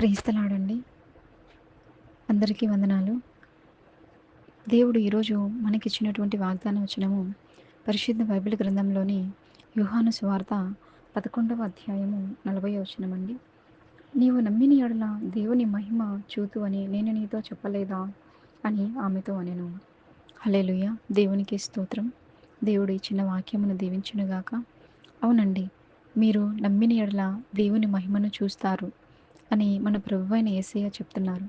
ప్రేస్తలాడండి అందరికీ వందనాలు. దేవుడు ఈరోజు మనకిచ్చినటువంటి వాగ్దాన వచనము పరిశుద్ధ బైబిల్ గ్రంథంలోని యుహాను సువార్త పదకొండవ అధ్యాయము నలభై వచనం అండి నీవు నమ్మిన ఎడల దేవుని మహిమ చూతు అని నేను నీతో చెప్పలేదా అని ఆమెతో అనెను. హలేలుయ దేవునికి స్తోత్రం. దేవుడు ఇచ్చిన వాక్యమును దీవించునుగాక. అవునండి మీరు నమ్మిన ఎడల దేవుని మహిమను చూస్తారు. అని మన ప్రభు అయిన ఏసయ్య చెప్తున్నారు.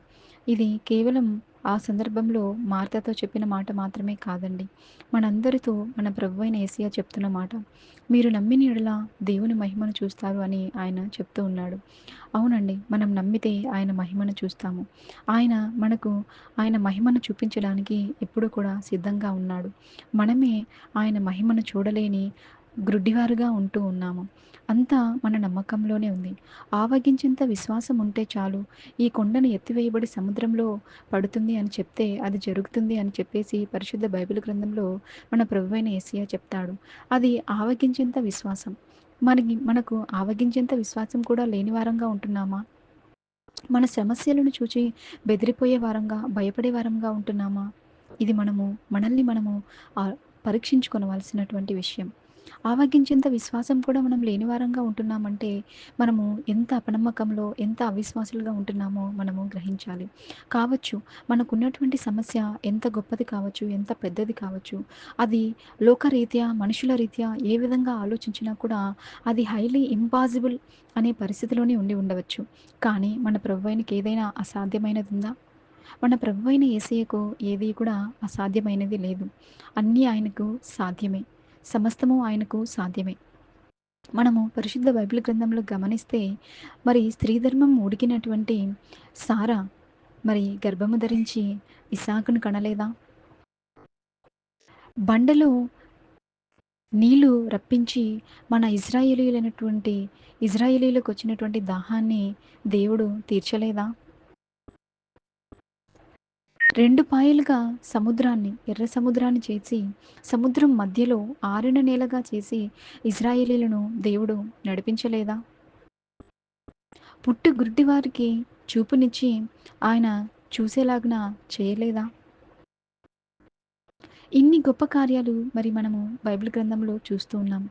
ఇది కేవలం ఆ సందర్భంలో మార్తతో చెప్పిన మాట మాత్రమే కాదండి. మనందరితో మన ప్రభు అయిన ఏసయ్య చెప్తున్న మాట. మీరు నమ్మిన ఎడలా దేవుని మహిమను చూస్తారు అని ఆయన చెప్తూ ఉన్నాడు. అవునండి మనం నమ్మితే ఆయన మహిమను చూస్తాము. ఆయన మనకు ఆయన మహిమను చూపించడానికి ఎప్పుడు కూడా సిద్ధంగా ఉన్నాడు. మనమే ఆయన మహిమను చూడలేని గ్రుడ్డివారుగా ఉంటూ ఉన్నాము. అంతా మన నమ్మకంలోనే ఉంది. ఆవగించేంత విశ్వాసం ఉంటే చాలు. ఈ కొండను ఎత్తివేయబడి సముద్రంలో పడుతుంది అని చెప్తే అది జరుగుతుంది అని చెప్పేసి పరిశుద్ధ బైబిల్ గ్రంథంలో మన ప్రభువైన ఏసియా చెప్తాడు. అది ఆవగించేంత విశ్వాసం. మనకి మనకు ఆవగించేంత విశ్వాసం కూడా లేని వారంగా ఉంటున్నామా? మన సమస్యలను చూచి బెదిరిపోయే వారంగా భయపడే వారంగా ఉంటున్నామా? ఇది మనము మనల్ని మనము పరీక్షించుకోవలసినటువంటి విషయం. ఆవగించేంత విశ్వాసం కూడా మనం లేని వారంగా ఉంటున్నామంటే మనము ఎంత అపనమ్మకంలో ఎంత అవిశ్వాసులుగా ఉంటున్నామో మనము గ్రహించాలి. కావచ్చు మనకున్నటువంటి సమస్య ఎంత గొప్పది కావచ్చు ఎంత పెద్దది కావచ్చు అది లోకరీత్యా మనుషుల రీత్యా ఏ విధంగా ఆలోచించినా కూడా అది హైలీ ఇంపాసిబుల్ అనే పరిస్థితిలోనే ఉండి ఉండవచ్చు. కానీ మన ప్రభువైనకి ఏదైనా అసాధ్యమైనది ఉందా మన ప్రభు అయిన ఏసయ్యకు ఏది కూడా అసాధ్యమైనది లేదు. అన్నీ ఆయనకు సాధ్యమే. సమస్తము ఆయనకు సాధ్యమే. మనము పరిశుద్ధ బైబిల్ గ్రంథంలో గమనిస్తే మరి స్త్రీ ధర్మం ఉడికినటువంటి సారా మరి గర్భము ధరించి ఇసాకును కనలేదా? బండలో నీళ్ళు రప్పించి మన ఇజ్రాయేలీలైనటువంటి ఇజ్రాయేలీలకు వచ్చినటువంటి దాహాన్ని దేవుడు తీర్చలేదా? రెండు పాయలుగా సముద్రాన్ని ఎర్ర సముద్రాన్ని చేసి సముద్రం మధ్యలో ఆరిన నేలగా చేసి ఇజ్రాయేలీలను దేవుడు నడిపించలేదా? పుట్టు గుడ్డి వారికి చూపునిచ్చి ఆయన చూసేలాగ్న చేయలేదా? ఇన్ని గొప్ప కార్యాలు మరి మనము బైబిల్ గ్రంథంలో చూస్తూ ఉన్నాం.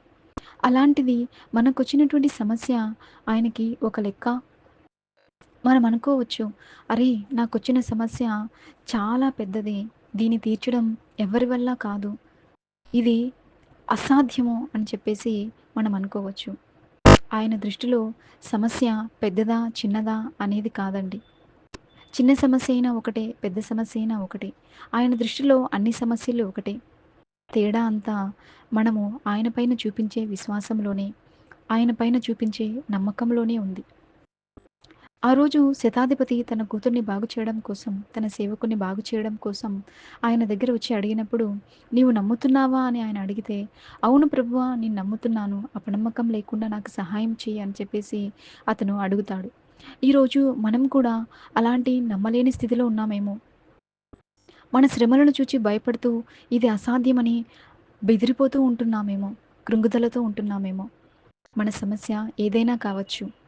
అలాంటిది మనకొచ్చినటువంటి సమస్య ఆయనకి ఒక లెక్క? మనం అనుకోవచ్చు అరే నాకు వచ్చిన సమస్య చాలా పెద్దది దీన్ని తీర్చడం ఎవరి వల్ల కాదు. ఇది అసాధ్యము అని చెప్పేసి మనం అనుకోవచ్చు. ఆయన దృష్టిలో సమస్య పెద్దదా చిన్నదా అనేది కాదండి. చిన్న సమస్య అయినా ఒకటే పెద్ద సమస్య అయినా ఒకటే. ఆయన దృష్టిలో అన్ని సమస్యలు ఒకటే. తేడా అంతా మనము ఆయన పైన చూపించే విశ్వాసంలోనే ఆయన పైన చూపించే నమ్మకంలోనే ఉంది. ఆ రోజు శతాధిపతి తన కూతుర్ని బాగు చేయడం కోసం తన సేవకుని బాగు చేయడం కోసం ఆయన దగ్గర వచ్చి అడిగినప్పుడు నీవు నమ్ముతున్నావా? అని ఆయన అడిగితే అవును ప్రభువా నేను నమ్ముతున్నాను. అపనమ్మకం లేకుండా నాకు సహాయం చేయి అని చెప్పేసి అతను అడుగుతాడు. ఈరోజు మనం కూడా అలాంటి నమ్మలేని స్థితిలో ఉన్నామేమో. మన శ్రమలను చూచి భయపడుతూ ఇది అసాధ్యమని బెదిరిపోతూ ఉంటున్నామేమో. కృంగుదలతో ఉంటున్నామేమో. మన సమస్య ఏదైనా కావచ్చు.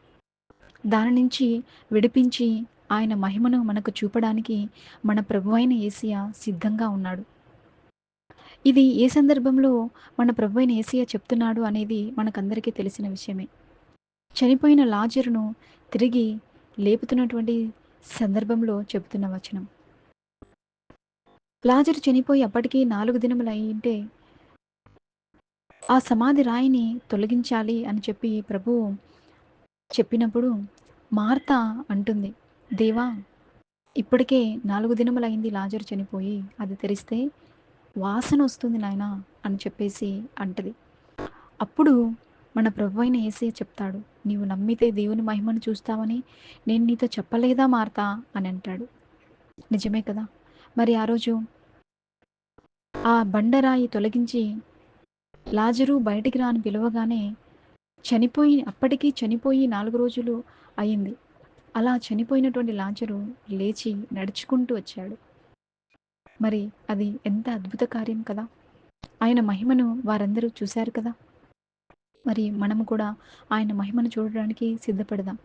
దాని నుంచి విడిపించి ఆయన మహిమను మనకు చూపడానికి మన ప్రభు అయిన ఏసియా సిద్ధంగా ఉన్నాడు. ఇది ఏ సందర్భంలో మన ప్రభు అయిన ఏసియా చెప్తున్నాడు అనేది మనకందరికీ తెలిసిన విషయమే. చనిపోయిన లాజరును తిరిగి లేపుతున్నటువంటి సందర్భంలో చెబుతున్న వచనం. లాజరు చనిపోయి అప్పటికీ నాలుగు దినములు అయింటే ఆ సమాధి రాయిని తొలగించాలి అని చెప్పి ప్రభు చెప్పినప్పుడు మార్త అంటుంది దేవా ఇప్పటికే నాలుగు దినములైంది లాజరు చనిపోయి అది తెరిస్తే వాసన వస్తుంది నాయన అని చెప్పేసి అంటది. అప్పుడు మన ప్రభు అయిన ఏసే చెప్తాడు నీవు నమ్మితే దేవుని మహిమను చూస్తావని నేను నీతో చెప్పలేదా మార్తా అని అంటాడు. నిజమే కదా? మరి ఆ రోజు ఆ బండరాయి తొలగించి లాజరు బయటికి రాని పిలవగానే చనిపోయి అప్పటికీ చనిపోయి నాలుగు రోజులు అయింది. అలా చనిపోయినటువంటి లాజరు లేచి నడుచుకుంటూ వచ్చాడు. మరి అది ఎంత అద్భుత కార్యం కదా! ఆయన మహిమను వారందరూ చూశారు కదా! మరి మనము కూడా ఆయన మహిమను చూడడానికి సిద్ధపడదాం.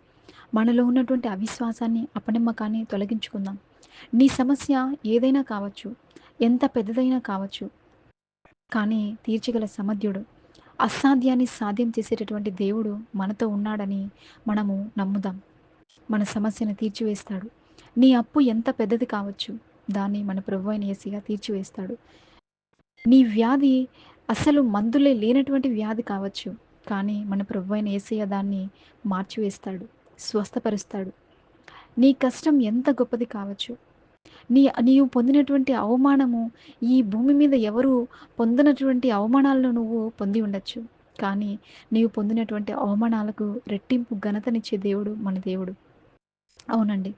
మనలో ఉన్నటువంటి అవిశ్వాసాన్ని అపనమ్మకాన్ని తొలగించుకుందాం. నీ సమస్య ఏదైనా కావచ్చు ఎంత పెద్దదైనా కావచ్చు. కానీ తీర్చగల సమర్థ్యుడు అసాధ్యాన్ని సాధ్యం చేసేటటువంటి దేవుడు మనతో ఉన్నాడని మనము నమ్ముదాం. మన సమస్యను తీర్చివేస్తాడు. నీ అప్పు ఎంత పెద్దది కావచ్చు? దాన్ని మన ప్రభు అయిన ఏసీగా తీర్చివేస్తాడు. నీ వ్యాధి అసలు మందులే లేనటువంటి వ్యాధి కావచ్చు. కానీ మన ప్రభు అయిన ఏసయ్య దాన్ని మార్చివేస్తాడు స్వస్థపరుస్తాడు. నీ కష్టం ఎంత గొప్పది కావచ్చు? నీ నీవు పొందినటువంటి అవమానము ఈ భూమి మీద ఎవరు పొందినటువంటి అవమానాలను నువ్వు పొంది ఉండొచ్చు. కానీ నీవు పొందినటువంటి అవమానాలకు రెట్టింపు ఘనతనిచ్చే దేవుడు మన దేవుడు. అవునండి.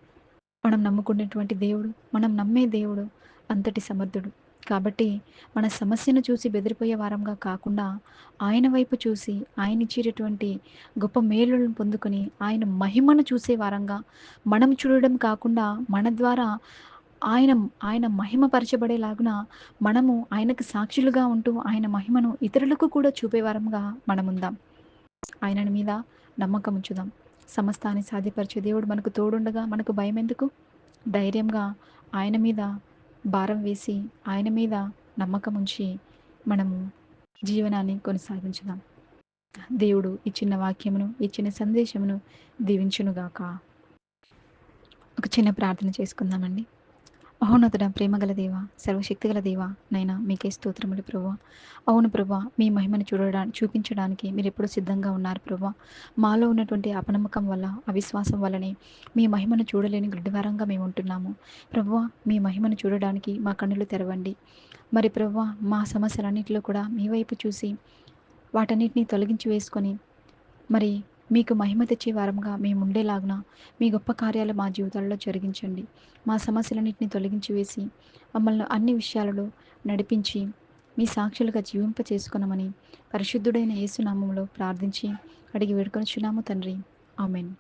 మనం నమ్ముకునేటువంటి దేవుడు మనం నమ్మే దేవుడు అంతటి సమర్థుడు. కాబట్టి మన సమస్యను చూసి బెదిరిపోయే వారంగా కాకుండా ఆయన వైపు చూసి ఆయన ఇచ్చేటటువంటి గొప్ప మేలులను పొందుకొని ఆయన మహిమను చూసే వారంగా మనం చూడడం కాకుండా మన ద్వారా ఆయన ఆయన మహిమపరచబడేలాగున మనము ఆయనకు సాక్షులుగా ఉంటూ ఆయన మహిమను ఇతరులకు కూడా చూపేవారంగా మనముందాం. ఆయన మీద నమ్మకం ఉంచుదాం సమస్తాన్ని సాధ్యపరిచే దేవుడు మనకు తోడుండగా మనకు భయం ఎందుకు ధైర్యంగా ఆయన మీద భారం వేసి ఆయన మీద నమ్మకం ఉంచి మనము జీవనాన్ని కొనసాగించుదాం. దేవుడు ఇచ్చిన వాక్యమును ఇచ్చిన సందేశమును దీవించునుగాక. ఒక చిన్న ప్రార్థన చేసుకుందామండి. మహోన్నతుడ ప్రేమగల దేవ సర్వశక్తిగల దేవ నైనా మీకే స్తోత్రములు ప్రభా అవును ప్రభా మీ మహిమను చూడడా చూపించడానికి మీరు ఎప్పుడు సిద్ధంగా ఉన్నారు ప్రభా మాలో ఉన్నటువంటి అపనమ్మకం వల్ల అవిశ్వాసం వల్లనే మీ మహిమను చూడలేని గుడ్డివారంగా మేము ఉంటున్నాము ప్రభా మీ మహిమను చూడడానికి మా కన్నులు తెరవండి. మరి ప్రభా మా సమస్యలన్నింటిలో కూడా మీ వైపు చూసి వాటన్నిటిని తొలగించి వేసుకొని మరి మీకు మహిమ తెచ్చే వారంగా మేము ఉండేలాగున మీ గొప్ప కార్యాలు మా జీవితాల్లో జరిగించండి. మా సమస్యలన్నింటినీ తొలగించి వేసి మమ్మల్ని అన్ని విషయాలలో నడిపించి మీ సాక్షులుగా జీవింప చేసుకున్నామని పరిశుద్ధుడైన యేసునామంలో ప్రార్థించి అడిగి వేడుకొనిచున్నాము తండ్రి. ఆమెన్.